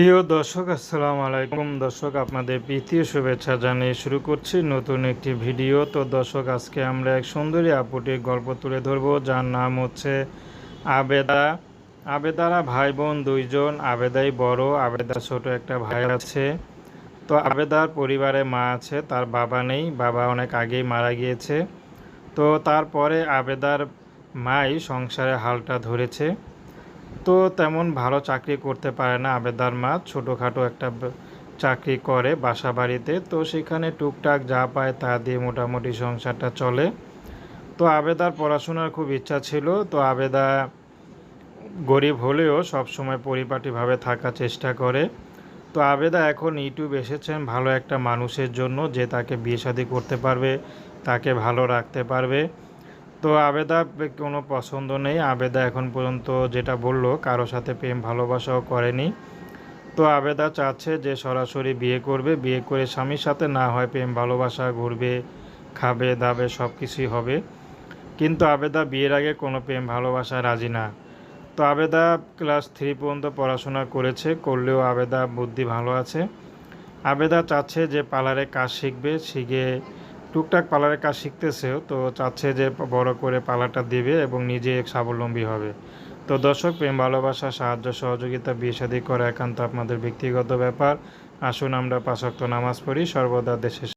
প্রিয় দর্শক, আসসালামু আলাইকুম। দর্শক, আপনাদের প্রীতীয় শুভেচ্ছা জানিয়ে শুরু করছি নতুন একটি ভিডিও। তো দর্শক, আজকে আমরা এক সুন্দরী আপুটির গল্প তুলে ধরবো। যার নাম হচ্ছে আবেদা। আবেদারা ভাই বোন দুইজন, আবেদাই বড়, আবেদা ছোট একটা ভাই আছে। তো আবেদার পরিবারে মা আছে, তার বাবা নেই, বাবা অনেক আগেই মারা গিয়েছে। তো তারপরে আবেদার মাই সংসারে হালটা ধরেছে। তো তেমন ভালো চাকরি করতে পারে না আবেদার মা। ছোটোখাটো একটা চাকরি করে বাসা বাড়িতে তো সেখানে টুকটাক যা পায় তা দিয়ে মোটামুটি সংসারটা চলে। তো আবেদার পড়াশোনার খুব ইচ্ছা ছিল। তো আবেদা গরিব হলেও সবসময় পরিপাটিভাবে থাকার চেষ্টা করে। তো আবেদা এখন ইউটিউব এসেছেন ভালো একটা মানুষের জন্য যে তাকে বিয়ে শাদী করতে পারবে, তাকে ভালো রাখতে পারবে। তো আবেদা কোনো পছন্দ নেই। আবেদা এখন পর্যন্ত যেটা বলল, কারও সাথে প্রেম ভালোবাসাও করেনি। তো আবেদা চাচ্ছে যে সরাসরি বিয়ে করবে। বিয়ে করে স্বামীর সাথে না হয় প্রেম ভালোবাসা, ঘুরবে, খাবে, দাবে সব কিছুই হবে। কিন্তু আবেদা বিয়ের আগে কোনো প্রেম ভালোবাসা রাজি না। তো আবেদা ক্লাস থ্রি পর্যন্ত পড়াশোনা করেছে, করলেও আবেদা বুদ্ধি ভালো আছে। আবেদা চাচ্ছে যে পার্লারে কাজ শিখবে, শিখে টুকটাক পালারের কাজ শিখতেছে তো চাচ্ছে যে বড় করে পার্লারটা দিবে এবং নিজে স্বাবলম্বী হবে। তো দর্শক, প্রেম, ভালোবাসা, সাহায্য, সহযোগিতা, বিয়ে করা একান্ত আপনাদের ব্যক্তিগত ব্যাপার। আসুন আমরা পাঁচক্ত নামাজ পড়ি, সর্বদা দেশের